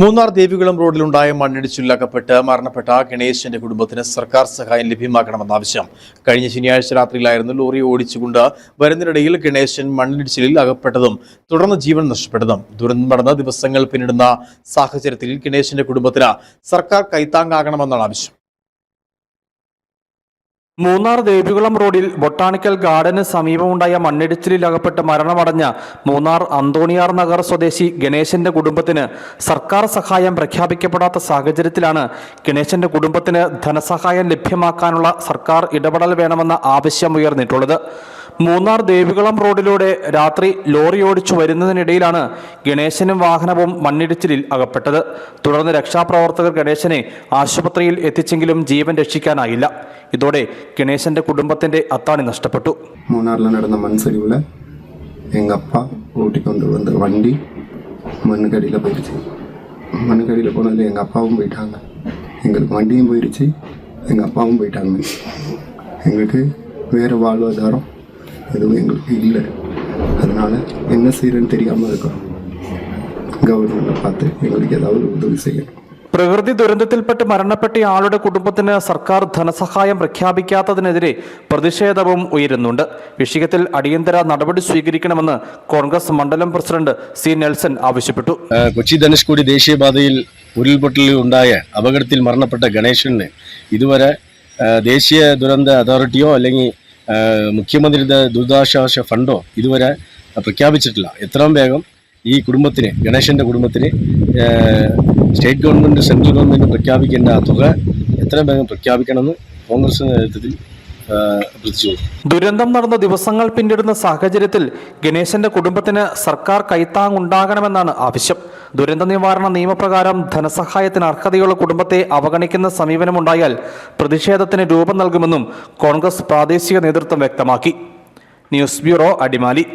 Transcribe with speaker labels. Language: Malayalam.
Speaker 1: മൂന്നാർ ദേവികുളം റോഡിലുണ്ടായ മണ്ണിടിച്ചിലകപ്പെട്ട് മരണപ്പെട്ട ഗണേശന്റെ കുടുംബത്തിന് സർക്കാർ സഹായം ലഭ്യമാക്കണമെന്ന ആവശ്യം. കഴിഞ്ഞ ശനിയാഴ്ച രാത്രിയിലായിരുന്നു ലോറി ഓടിച്ചുകൊണ്ട് വരുന്നതിനിടയിൽ ഗണേശൻ മണ്ണിടിച്ചിലിൽ അകപ്പെട്ടതും തുടർന്ന് ജീവൻ നഷ്ടപ്പെട്ടതും. ദുരന്തം നടന്ന ദിവസങ്ങൾ പിന്നിടുന്ന സാഹചര്യത്തിൽ ഗണേശന്റെ കുടുംബത്തിന് സർക്കാർ കൈത്താങ്ങാകണമെന്നാണ് ആവശ്യം.
Speaker 2: മൂന്നാർ ദേവികുളം റോഡിൽ ബൊട്ടാണിക്കൽ ഗാർഡന് സമീപമുണ്ടായ മണ്ണിടിച്ചിലിൽ അകപ്പെട്ട് മരണമടഞ്ഞ മൂന്നാർ അന്തോണിയാർ നഗർ സ്വദേശി ഗണേശന്റെ കുടുംബത്തിന് സർക്കാർ സഹായം പ്രഖ്യാപിക്കപ്പെടാത്ത സാഹചര്യത്തിലാണ് ഗണേശന്റെ കുടുംബത്തിന് ധനസഹായം ലഭ്യമാക്കാനുള്ള സർക്കാർ ഇടപെടൽ വേണമെന്ന ആവശ്യം ഉയർന്നിട്ടുള്ളത്. മൂന്നാർ ദേവികുളം റോഡിലൂടെ രാത്രി ലോറി ഓടിച്ചു വരുന്നതിനിടയിലാണ് ഗണേശനും വാഹനവും മണ്ണിടിച്ചിലിൽ അകപ്പെട്ടത്. തുടർന്ന് രക്ഷാപ്രവർത്തകർ ഗണേശനെ ആശുപത്രിയിൽ എത്തിച്ചെങ്കിലും ജീവൻ രക്ഷിക്കാനായില്ല. ഇതോടെ ഗണേശന്റെ കുടുംബത്തിന്റെ അത്താണി നഷ്ടപ്പെട്ടു
Speaker 3: மூணாரில் நடந்த மண் சரிவில் எங்கள் அப்பா ஓட்டி கொண்டு வந்த வண்டி மண்ணுக்கடியில் போயிடுச்சு மண்ணுக்கடியில் போனதில் எங்கள் அப்பாவும் போயிட்டாங்க எங்களுக்கு வண்டியும் போயிடுச்சு எங்கள் அப்பாவும் போயிட்டாங்க எங்களுக்கு வேறு வாழ்வாதாரம் எதுவும் எங்களுக்கு இல்லை அதனால் என்ன செய்யறதுன்னு தெரியாமல் இருக்கிறோம் கவர்மெண்ட்டை பார்த்து எங்களுக்கு ஏதாவது ஒரு உதவி செய்யணும்
Speaker 2: പ്രകൃതി ദുരന്തത്തിൽപ്പെട്ട് മരണപ്പെട്ട ആളുടെ കുടുംബത്തിന് സർക്കാർ ധനസഹായം പ്രഖ്യാപിക്കാത്തതിനെതിരെ പ്രതിഷേധവും ഉയരുന്നുണ്ട്. വിഷയത്തിൽ അടിയന്തര നടപടി സ്വീകരിക്കണമെന്ന് കോൺഗ്രസ് മണ്ഡലം പ്രസിഡന്റ് സി നെൽസൺ ആവശ്യപ്പെട്ടു.
Speaker 4: കൊച്ചി ധനുഷ്കോടി ദേശീയപാതയിൽ ഉരുൾപൊട്ടലിൽ ഉണ്ടായ അപകടത്തിൽ മരണപ്പെട്ട ഗണേശന് ഇതുവരെ ദേശീയ ദുരന്ത അതോറിറ്റിയോ അല്ലെങ്കിൽ മുഖ്യമന്ത്രിയുടെ ദുരിതാശ്വാസ ഫണ്ടോ ഇതുവരെ പ്രഖ്യാപിച്ചിട്ടില്ല. എത്രയും വേഗം ഈ കുടുംബത്തിന് ഗണേശന്റെ കുടുംബത്തിന് സ്റ്റേറ്റ് ഗവൺമെന്റ് സെൻട്രൽ ഗവൺമെന്റ് പ്രഖ്യാപിക്കേണ്ട തുക എത്രയും വേഗം പ്രഖ്യാപിക്കണമെന്ന് കോൺഗ്രസ് നേതൃത്വത്തിൽ
Speaker 2: ദുരന്തം നടന്ന ദിവസങ്ങൾ പിന്നിടുന്ന സാഹചര്യത്തിൽ ഗണേശന്റെ കുടുംബത്തിന് സർക്കാർ കൈത്താങ്ങുണ്ടാകണമെന്നാണ് ആവശ്യം. ദുരന്ത നിവാരണ നിയമപ്രകാരം ധനസഹായത്തിന് അർഹതയുള്ള കുടുംബത്തെ അവഗണിക്കുന്ന സമീപനമുണ്ടായാൽ പ്രതിഷേധത്തിന് രൂപം നൽകുമെന്നും കോൺഗ്രസ് പ്രാദേശിക നേതൃത്വം വ്യക്തമാക്കി. News bureau Adimali.